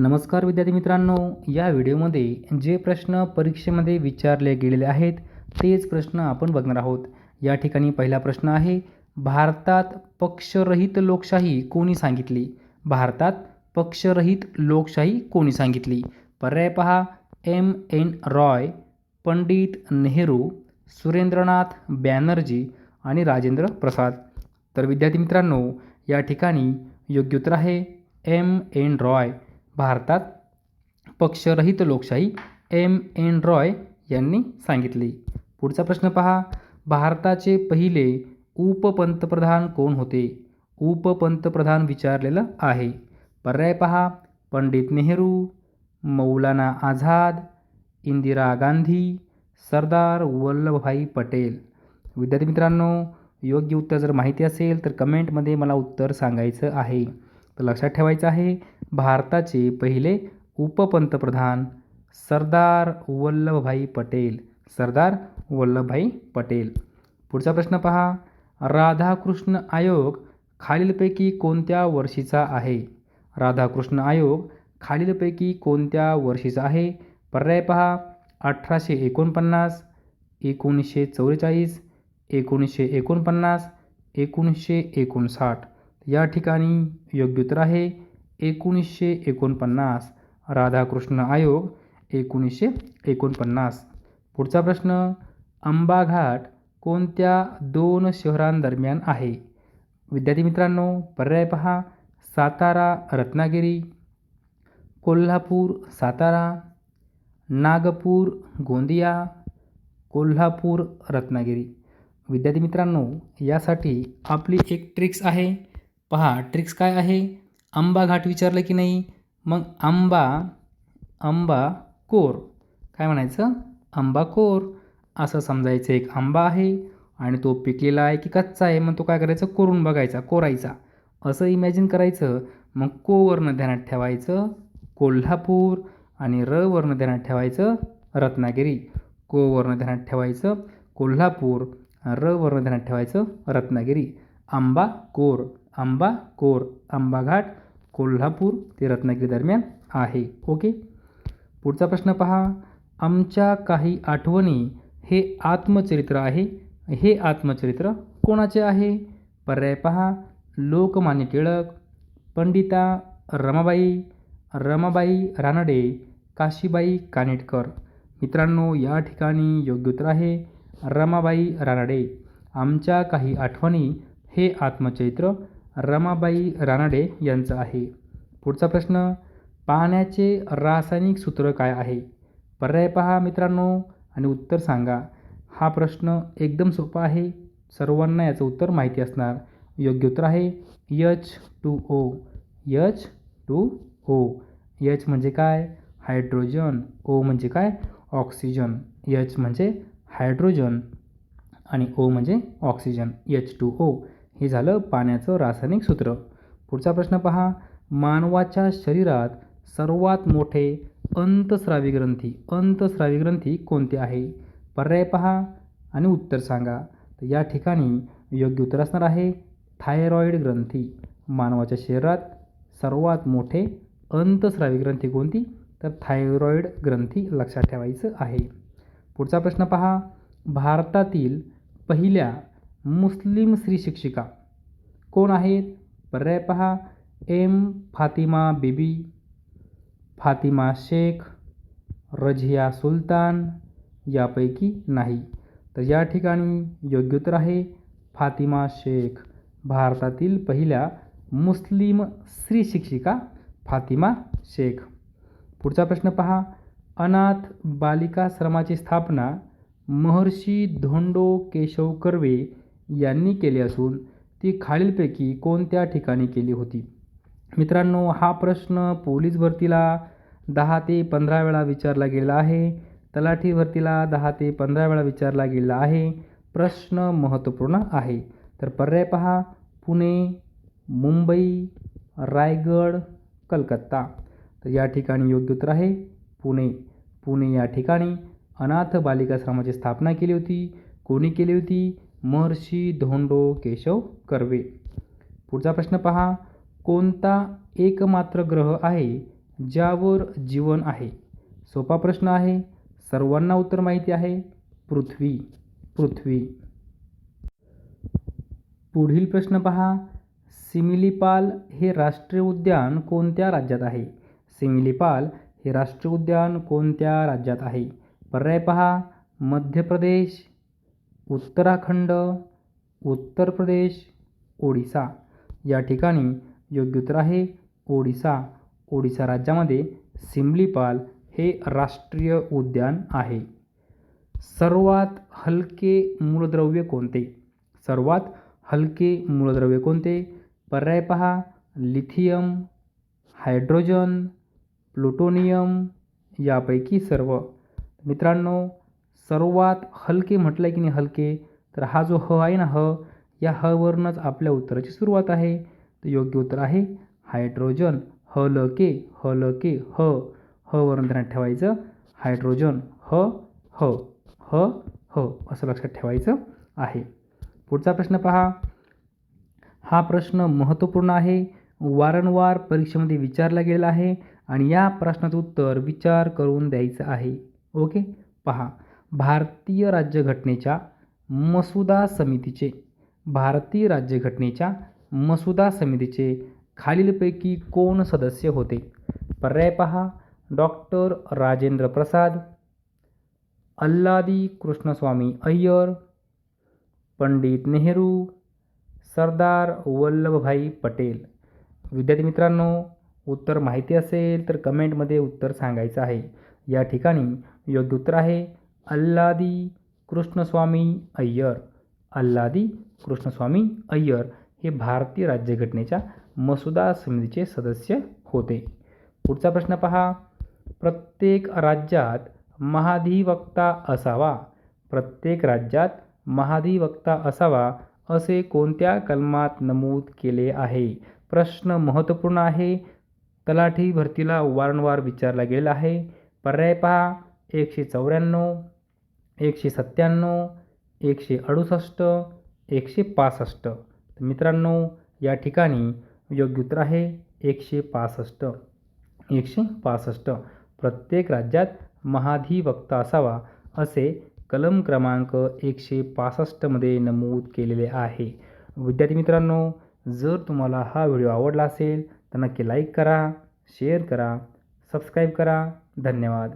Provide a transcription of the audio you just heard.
नमस्कार विद्यार्थी मित्रांनो या व्हिडिओमध्ये जे प्रश्न परीक्षेमध्ये विचारले गेलेले आहेत तेच प्रश्न आपण बघणार आहोत. या ठिकाणी पहिला प्रश्न आहे भारतात पक्षरहित लोकशाही कोणी सांगितली? भारतात पक्षरहित लोकशाही कोणी सांगितली? पर्याय पहा एम. एन. रॉय पंडित नेहरू सुरेंद्रनाथ बॅनर्जी आणि राजेंद्र प्रसाद. तर विद्यार्थी मित्रांनो या ठिकाणी योग्य उत्तर आहे एम. एन. रॉय. भारतात पक्षरहित लोकशाही एम. एन. रॉय यांनी सांगितली. पुढचा प्रश्न पहा. भारताचे पहिले उपपंतप्रधान कोण होते? उपपंतप्रधान विचारलेलं आहे. पर्याय पहा. पंडित नेहरू मौलाना आझाद इंदिरा गांधी सरदार वल्लभभाई पटेल. विद्यार्थी मित्रांनो योग्य उत्तर जर माहिती असेल तर कमेंटमध्ये मला उत्तर सांगायचं आहे. तर लक्षात ठेवायचं आहे भारताचे पहिले उपपंतप्रधान सरदार वल्लभभाई पटेल. सरदार वल्लभभाई पटेल. पुढचा प्रश्न पहा. राधाकृष्ण आयोग खालीलपैकी कोणत्या वर्षीचा आहे? राधाकृष्ण आयोग खालीलपैकी कोणत्या वर्षीचा आहे? पर्याय पहा. अठराशे एकोणपन्नास एकोणीसशे चौवेचाळीस एकोणीसशे एकोणपन्नास एकोणीसशे एकोणसाठ. या ठिकाणी योग्य उत्तर आहे. एकोणीसशे एकोणपन्नास. राधाकृष्ण आयोग एकोणीसशे एकोणपन्नास. पुढचा प्रश्न अंबाघाट कोणत्या दोन शहरांदरम्यान आहे? विद्यार्थी मित्रांनो पर्याय पहा. सातारा रत्नागिरी. कोल्हापूर सातारा. नागपूर गोंदिया. कोल्हापूर रत्नागिरी. विद्यार्थी मित्रांनो यासाठी आपली एक ट्रिक्स आहे. पहा ट्रिक्स काय आहे? आंबा घाट विचारलं की नाही? मग आंबा आंबा कोर. काय म्हणायचं? आंबा कोर. असं समजायचं एक आंबा आहे आणि तो पिकलेला आहे की कच्चा आहे मग तो काय करायचं? कोरून बघायचा कोरायचा. असं इमॅजिन करायचं मग कोवरनं ध्यानात ठेवायचं कोल्हापूर आणि र वर्ण ध्यानात ठेवायचं रत्नागिरी. को वर्ण ध्यानात ठेवायचं कोल्हापूर. र वर्ण ध्यानात ठेवायचं रत्नागिरी. आंबा कोर. आंबा कोर आंबा घाट कोल्हापूर ते रत्नागिरी दरम्यान आहे. ओके? पुढचा प्रश्न पहा. आमच्या काही आठवणी हे आत्मचरित्र आहे. हे आत्मचरित्र कोणाचे आहे? पर्याय पहा. लोकमान्य टिळक पंडिता रमाबाई रमाबाई रानडे काशीबाई कानेटकर. मित्रांनो या ठिकाणी योग्य उत्तर आहे रमाबाई रानडे. आमच्या काही आठवणी हे आत्मचरित्र रमाबाई रानडे यांचं आहे. पुढचा प्रश्न पाण्याचे रासायनिक सूत्र काय आहे? पर्याय पहा मित्रांनो आणि उत्तर सांगा. हा प्रश्न एकदम सोपा आहे. सर्वांना याचं उत्तर माहिती असणार. योग्य उत्तर आहे H two O H two O H म्हणजे काय? हायड्रोजन. ओ म्हणजे काय? ऑक्सिजन. यच म्हणजे हायड्रोजन. आणि ओ म्हणजे ऑक्सिजन. एच टू ओ हे झालं पाण्याचं रासायनिक सूत्र. पुढचा प्रश्न पहा. मानवाच्या शरीरात सर्वात मोठे अंतस्रावी ग्रंथी अंतस्रावी ग्रंथी कोणते आहे? पर्याय पहा आणि उत्तर सांगा. तर या ठिकाणी योग्य उत्तर असणार आहे. थायरॉईड ग्रंथी. मानवाच्या शरीरात सर्वात मोठे अंतस्रावी ग्रंथी कोणती? तर थायरॉईड ग्रंथी लक्षात ठेवायचं आहे. पुढचा प्रश्न पहा. भारतातील पहिल्या मुस्लिम स्त्री शिक्षिका. कोण आहेत? पर्याय पहा. एम. फातिमा बीबी फातिमा शेख रझिया सुलतान यापैकी नाही. तर या ठिकाणी योग्य उत्तर आहे फातिमा शेख. भारतातील पहिल्या मुस्लिम स्त्री शिक्षिका फातिमा शेख. पुढचा प्रश्न पहा. अनाथ बालिकाश्रमाची स्थापना महर्षी धोंडो केशव कर्वे यांनी केली असून ती खालीलपैकी कोणत्या ठिकाणी केली होती? मित्रांनो हा प्रश्न पोलीस भरतीला दहा ते पंधरा वेळा विचारला गेला आहे. तलाठी भरतीला दहा ते पंधरा वेळा विचारला गेला आहे. प्रश्न महत्त्वपूर्ण आहे. तर पर्याय पहा. पुणे मुंबई रायगड कलकत्ता. तर या ठिकाणी योग्य उत्तर आहे पुणे. पुणे या ठिकाणी अनाथ बालिकाश्रमाची स्थापना केली होती. कोणी केली होती? महर्षी धोंडो केशव कर्वे. पुढचा प्रश्न पहा कोणता एकमात्र ग्रह आहे ज्यावर जीवन आहे? सोपा प्रश्न आहे सर्वांना उत्तर माहिती आहे पृथ्वी. पृथ्वी. पुढील प्रश्न पहा सिमिलीपाल हे राष्ट्रीय उद्यान कोणत्या राज्यात आहे? सिमिलीपाल हे राष्ट्रीय उद्यान कोणत्या राज्यात आहे? पर्याय पहा मध्य प्रदेश उत्तराखंड उत्तर प्रदेश ओडिसा. या ठिकाणी योग्य उत्तर आहे ओडिसा. ओडिसा राज्यामध्ये सिमलीपाल हे राष्ट्रीय उद्यान आहे. सर्वात हलके मूलद्रव्य कोणते? सर्वात हलके मूलद्रव्य कोणते? पर्याय पहा. लिथियम हायड्रोजन प्लुटोनियम यापैकी सर्व. मित्रांनो सर्वात हलके म्हटलं आहे की नाही हलके तर हा जो ह आहे ना ह या ह वरूनच आपल्या उत्तराची सुरुवात आहे. तर योग्य उत्तर आहे हायड्रोजन. ह ल के ह ल के ह. ह वरून त्यांना ठेवायचं हायड्रोजन. ह ह ह ह असं लक्षात ठेवायचं आहे. पुढचा प्रश्न पहा. हा प्रश्न महत्त्वपूर्ण आहे. वारंवार परीक्षेमध्ये विचारला गेलेला आहे आणि या प्रश्नाचं उत्तर विचार करून द्यायचं आहे. ओके? पहा. भारतीय राज्यघटनेच्या मसुदा समितीचे भारतीय राज्यघटनेच्या मसुदा समितीचे खालीलपैकी कोण सदस्य होते? पर्याय पहा. डॉक्टर राजेंद्र प्रसाद अल्लादी कृष्णस्वामी अय्यर पंडित नेहरू सरदार वल्लभभाई पटेल. विद्यार्थी मित्रांनो उत्तर माहिती असेल तर कमेंटमध्ये उत्तर सांगायचं आहे. या ठिकाणी योग्य उत्तर आहे. अल्लादी कृष्णस्वामी अय्यर अल्लादी कृष्णस्वामी अय्यर हे भारतीय राज्यघटनेच्या मसुदा समितीचे सदस्य होते. पुढचा प्रश्न पहा. प्रत्येक राज्यात महाधिवक्ता असावा. प्रत्येक राज्यात महाधिवक्ता असावा असे कोणत्या कलमात नमूद केले आहे? प्रश्न महत्त्वपूर्ण आहे. तलाठी भरतीला वारंवार विचारला गेला आहे. पर्याय पहा. एकशे चौऱ्याण्णव एकशे सत्त्याण्णव एकशे अडुसष्ट एकशे पासष्ट. मित्रांनो या ठिकाणी योग्य उत्तर आहे एकशे पासष्ट. एकशे पासष्ट. प्रत्येक राज्यात महाधिवक्ता असावा असे कलम क्रमांक एकशे पासष्टमध्ये नमूद केलेले आहे. विद्यार्थी मित्रांनो जर तुम्हाला हा व्हिडिओ आवडला असेल तर नक्की लाईक करा शेअर करा सबस्क्राईब करा. धन्यवाद.